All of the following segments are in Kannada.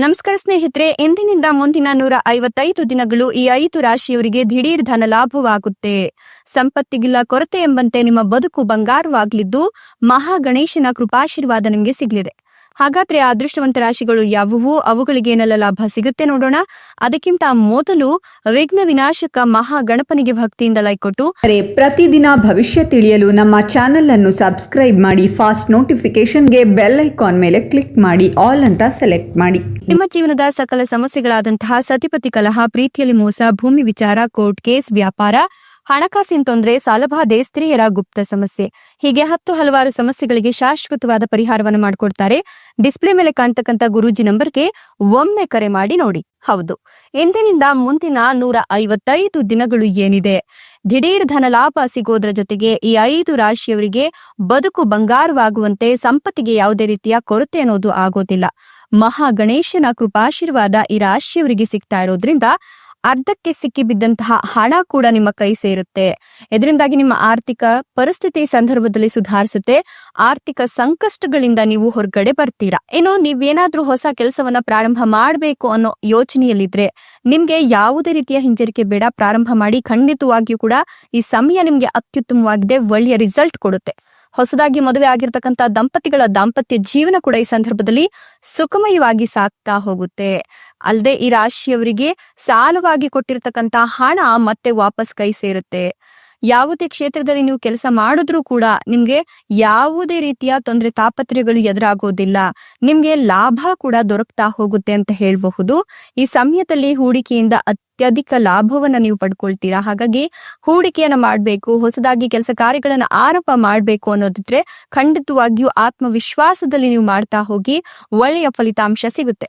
ನಮಸ್ಕಾರ ಸ್ನೇಹಿತರೆ ಎಂದಿನಿಂದ ಮುಂದಿನ ನೂರ ಐವತ್ತೈದು ದಿನಗಳು ಈ ಐದು ರಾಶಿಯವರಿಗೆ ದಿಢೀರ್ ಧನ ಲಾಭವಾಗುತ್ತೆ. ಸಂಪತ್ತಿಗಿಲ್ಲ ಕೊರತೆ ಎಂಬಂತೆ ನಿಮ್ಮ ಬದುಕು ಬಂಗಾರವಾಗಲಿದ್ದು ಮಹಾಗಣೇಶನ ಕೃಪಾಶೀರ್ವಾದ ನಿಮಗೆ ಸಿಗಲಿದೆ. ಹಾಗಾದ್ರೆ ಅದೃಷ್ಟವಂತ ರಾಶಿಗಳು ಯಾವುವು? ಅವುಗಳಿಗೆ ಏನೆಲ್ಲ ಲಾಭ ಸಿಗುತ್ತೆ ನೋಡೋಣ. ಅದಕ್ಕಿಂತ ಮೊದಲು ವಿಘ್ನ ವಿನಾಶಕ ಮಹಾ ಗಣಪನಿಗೆ ಭಕ್ತಿಯಿಂದ ಲೈಕ್ ಕೊಟ್ಟು. ಪ್ರತಿದಿನ ಭವಿಷ್ಯ ತಿಳಿಯಲು ನಮ್ಮ ಚಾನೆಲ್ ಅನ್ನು ಸಬ್ಸ್ಕ್ರೈಬ್ ಮಾಡಿ ಫಾಸ್ಟ್ ನೋಟಿಫಿಕೇಶನ್ಗೆ ಬೆಲ್ ಐಕಾನ್ ಮೇಲೆ ಕ್ಲಿಕ್ ಮಾಡಿ ಆಲ್ ಅಂತ ಸೆಲೆಕ್ಟ್ ಮಾಡಿ. ನಿಮ್ಮ ಜೀವನದ ಸಕಲ ಸಮಸ್ಯೆಗಳಾದಂತಹ ಸತಿಪತಿ ಕಲಹ ಪ್ರೀತಿಯಲ್ಲಿ ಮೋಸ ಭೂಮಿ ವಿಚಾರ ಕೋರ್ಟ್ ಕೇಸ್ ವ್ಯಾಪಾರ ಹಣಕಾಸಿನ ತೊಂದರೆ, ಸಾಲಬಾಧೆ, ಸ್ತ್ರೀಯರ ಗುಪ್ತ ಸಮಸ್ಯೆ. ಹೀಗೆ ಹತ್ತು ಹಲವಾರು ಸಮಸ್ಯೆಗಳಿಗೆ ಶಾಶ್ವತವಾದ ಪರಿಹಾರವನ್ನು ಮಾಡಿಕೊಡ್ತಾರೆ. ಡಿಸ್ಪ್ಲೇ ಮೇಲೆ ಕಾಣ್ತಕ್ಕಂಥ ಗುರೂಜಿ ನಂಬರ್ಗೆ ಒಮ್ಮೆ ಕರೆ ಮಾಡಿ ನೋಡಿ. ಹೌದು. ಇಂದಿನಿಂದ ಮುಂದಿನ ನೂರ ಐವತ್ತೈದು ದಿನಗಳು ಏನಿದೆ? ದಿಢೀರ್ ಧನ ಲಾಭ ಸಿಗೋದ್ರ ಜೊತೆಗೆ ಈ ಐದು ರಾಶಿಯವರಿಗೆ ಬದುಕು ಬಂಗಾರವಾಗುವಂತೆ ಸಂಪತ್ತಿಗೆ ಯಾವುದೇ ರೀತಿಯ ಕೊರತೆ ಅನ್ನೋದು ಆಗೋದಿಲ್ಲ. ಮಹಾ ಗಣೇಶನ ಕೃಪಾಶೀರ್ವಾದ ಈ ರಾಶಿಯವರಿಗೆ ಸಿಗ್ತಾ ಇರೋದ್ರಿಂದ ಅರ್ಧಕ್ಕೆ ಸಿಕ್ಕಿಬಿದ್ದಂತಹ ಹಣ ಕೂಡ ನಿಮ್ಮ ಕೈ ಸೇರುತ್ತೆ. ಇದರಿಂದಾಗಿ ನಿಮ್ಮ ಆರ್ಥಿಕ ಪರಿಸ್ಥಿತಿ ಸಂದರ್ಭದಲ್ಲಿ ಸುಧಾರಿಸುತ್ತೆ. ಆರ್ಥಿಕ ಸಂಕಷ್ಟಗಳಿಂದ ನೀವು ಹೊರಗಡೆ ಬರ್ತೀರಾ? ಏನೋ ನೀವೇನಾದ್ರೂ ಹೊಸ ಕೆಲಸವನ್ನ ಪ್ರಾರಂಭ ಮಾಡಬೇಕು ಅನ್ನೋ ಯೋಚನೆಯಲ್ಲಿದ್ರೆ ನಿಮ್ಗೆ ಯಾವುದೇ ರೀತಿಯ ಹಿಂಜರಿಕೆ ಬೇಡ. ಪ್ರಾರಂಭ ಮಾಡಿ ಖಂಡಿತವಾಗಿಯೂ ಕೂಡ ಈ ಸಮಯ ನಿಮ್ಗೆ ಅತ್ಯುತ್ತಮವಾಗಿದೆ. ಒಳ್ಳೆಯ ರಿಸಲ್ಟ್ ಕೊಡುತ್ತೆ. ಹೊಸದಾಗಿ ಮದುವೆ ಆಗಿರ್ತಕ್ಕಂಥ ದಂಪತಿಗಳ ದಾಂಪತ್ಯ ಜೀವನ ಕೂಡ ಈ ಸಂದರ್ಭದಲ್ಲಿ ಸುಖಮಯವಾಗಿ ಸಾಗ್ತಾ ಹೋಗುತ್ತೆ. ಅಲ್ಲದೆ ಈ ರಾಶಿಯವರಿಗೆ ಸಾಲವಾಗಿ ಕೊಟ್ಟಿರ್ತಕ್ಕಂಥ ಹಣ ಮತ್ತೆ ವಾಪಸ್ ಕೈ ಸೇರುತ್ತೆ. ಯಾವುದೇ ಕ್ಷೇತ್ರದಲ್ಲಿ ನೀವು ಕೆಲಸ ಮಾಡಿದ್ರೂ ಕೂಡ ನಿಮ್ಗೆ ಯಾವುದೇ ರೀತಿಯ ತೊಂದರೆ ತಾಪತ್ರೆಗಳು ಎದುರಾಗೋದಿಲ್ಲ. ನಿಮ್ಗೆ ಲಾಭ ಕೂಡ ದೊರಕ್ತಾ ಹೋಗುತ್ತೆ ಅಂತ ಹೇಳಬಹುದು. ಈ ಸಮಯದಲ್ಲಿ ಹೂಡಿಕೆಯಿಂದ ಅತ್ಯಧಿಕ ಲಾಭವನ್ನ ನೀವು ಪಡ್ಕೊಳ್ತೀರಾ? ಹಾಗಾಗಿ ಹೂಡಿಕೆಯನ್ನ ಮಾಡಬೇಕು, ಹೊಸದಾಗಿ ಕೆಲಸ ಕಾರ್ಯಗಳನ್ನ ಆರಂಭ ಮಾಡಬೇಕು ಅನ್ನೋದಿದ್ರೆ ಖಂಡಿತವಾಗಿಯೂ ಆತ್ಮವಿಶ್ವಾಸದಲ್ಲಿ ನೀವು ಮಾಡ್ತಾ ಹೋಗಿ ಒಳ್ಳೆಯ ಫಲಿತಾಂಶ ಸಿಗುತ್ತೆ.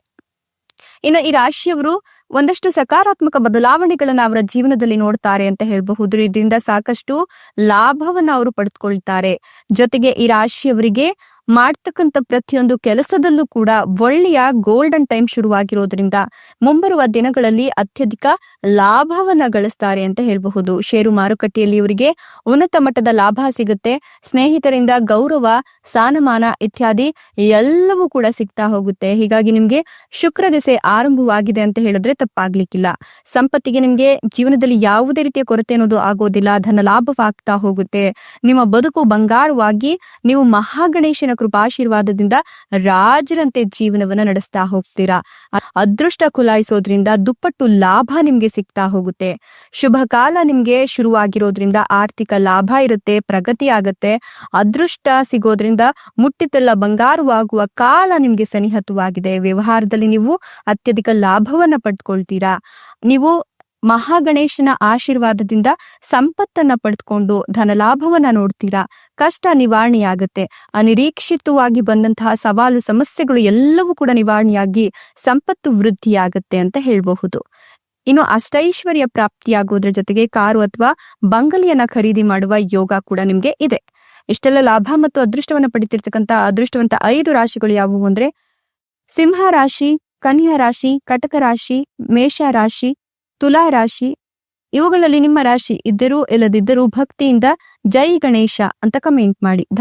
ಇನ್ನು ಈ ರಾಶಿಯವರು ಒಂದಷ್ಟು ಸಕಾರಾತ್ಮಕ ಬದಲಾವಣೆಗಳನ್ನ ಅವರ ಜೀವನದಲ್ಲಿ ನೋಡ್ತಾರೆ ಅಂತ ಹೇಳಬಹುದು. ಇದರಿಂದ ಸಾಕಷ್ಟು ಲಾಭವನ್ನ ಅವರು ಪಡೆದುಕೊಳ್ತಾರೆ ಜೊತೆಗೆ ಈ ರಾಶಿಯವರಿಗೆ ಮಾಡ್ತಕ್ಕಂಥ ಪ್ರತಿಯೊಂದು ಕೆಲಸದಲ್ಲೂ ಕೂಡ ಒಳ್ಳೆಯ ಗೋಲ್ಡನ್ ಟೈಮ್ ಶುರುವಾಗಿರೋದ್ರಿಂದ ಮುಂಬರುವ ದಿನಗಳಲ್ಲಿ ಅತ್ಯಧಿಕ ಲಾಭವನ್ನ ಗಳಿಸ್ತಾರೆ ಅಂತ ಹೇಳಬಹುದು. ಷೇರು ಮಾರುಕಟ್ಟೆಯಲ್ಲಿ ಇವರಿಗೆ ಉನ್ನತ ಮಟ್ಟದ ಲಾಭ ಸಿಗುತ್ತೆ. ಸ್ನೇಹಿತರಿಂದ ಗೌರವ ಸ್ಥಾನಮಾನ ಇತ್ಯಾದಿ ಎಲ್ಲವೂ ಕೂಡ ಸಿಗ್ತಾ ಹೋಗುತ್ತೆ. ಹೀಗಾಗಿ ನಿಮ್ಗೆ ಶುಕ್ರ ದೆಸೆ ಆರಂಭವಾಗಿದೆ ಅಂತ ಹೇಳಿದ್ರೆ ತಪ್ಪಾಗ್ಲಿಕ್ಕಿಲ್ಲ. ಸಂಪತ್ತಿಗೆ ನಿಮ್ಗೆ ಜೀವನದಲ್ಲಿ ಯಾವುದೇ ರೀತಿಯ ಕೊರತೆ ಅನ್ನೋದು ಆಗೋದಿಲ್ಲ. ಧನ ಲಾಭವಾಗ್ತಾ ಹೋಗುತ್ತೆ. ನಿಮ್ಮ ಬದುಕು ಬಂಗಾರವಾಗಿ ನೀವು ಮಹಾಗಣೇಶನ ಕೃಪಾಶೀರ್ವಾದದಿಂದ ರಾಜರಂತೆ ಜೀವನವನ್ನ ನಡೆಸ್ತಾ ಹೋಗ್ತೀರಾ? ಅದೃಷ್ಟ ಕುಲಾಯಿಸೋದ್ರಿಂದ, ದುಪ್ಪಟ್ಟು ಲಾಭ ನಿಮ್ಗೆ ಸಿಗ್ತಾ ಹೋಗುತ್ತೆ. ಶುಭ ಕಾಲ ನಿಮ್ಗೆ ಶುರುವಾಗಿರೋದ್ರಿಂದ ಆರ್ಥಿಕ ಲಾಭ ಇರುತ್ತೆ, ಪ್ರಗತಿ ಆಗತ್ತೆ. ಅದೃಷ್ಟ ಸಿಗೋದ್ರಿಂದ ಮುಟ್ಟಿತೆಲ್ಲ ಬಂಗಾರವಾಗುವ ಕಾಲ ನಿಮ್ಗೆ ಸನಿಹತವಾಗಿದೆ. ವ್ಯವಹಾರದಲ್ಲಿ ನೀವು ಅತ್ಯಧಿಕ ಲಾಭವನ್ನ ಪಡ್ಕೊಳ್ತೀರಾ. ನೀವು ಮಹಾಗಣೇಶನ ಆಶೀರ್ವಾದದಿಂದ ಸಂಪತ್ತನ್ನ ಪಡೆದುಕೊಂಡು ಧನ ಲಾಭವನ್ನ ನೋಡ್ತೀರಾ? ಕಷ್ಟ ನಿವಾರಣೆಯಾಗುತ್ತೆ. ಅನಿರೀಕ್ಷಿತವಾಗಿ ಬಂದಂತಹ ಸವಾಲು, ಸಮಸ್ಯೆಗಳು ಎಲ್ಲವೂ ಕೂಡ ನಿವಾರಣೆಯಾಗಿ ಸಂಪತ್ತು ವೃದ್ಧಿಯಾಗುತ್ತೆ ಅಂತ ಹೇಳಬಹುದು. ಇನ್ನು ಅಷ್ಟೈಶ್ವರ್ಯ ಪ್ರಾಪ್ತಿಯಾಗೋದ್ರ ಜೊತೆಗೆ ಕಾರು ಅಥವಾ ಬಂಗಲಿಯನ್ನ ಖರೀದಿ ಮಾಡುವ ಯೋಗ ಕೂಡ ನಿಮ್ಗೆ ಇದೆ. ಇಷ್ಟೆಲ್ಲ ಲಾಭ ಮತ್ತು ಅದೃಷ್ಟವನ್ನ ಪಡಿತಿರ್ತಕ್ಕಂಥ ಅದೃಷ್ಟವಂತ ಐದು ರಾಶಿಗಳು ಯಾವುವು ಅಂದ್ರೆ, ಸಿಂಹ ರಾಶಿ, ಕನ್ಯಾ ರಾಶಿ, ಕಟಕ ರಾಶಿ, ಮೇಷ ರಾಶಿ ತುಲಾ ರಾಶಿ. ಇವುಗಳಲ್ಲಿ ನಿಮ್ಮ ರಾಶಿ ಇದ್ದರೂ ಇಲ್ಲದಿದ್ದರೂ ಭಕ್ತಿಯಿಂದ ಜೈ ಗಣೇಶ ಅಂತ ಕಮೆಂಟ್ ಮಾಡಿ.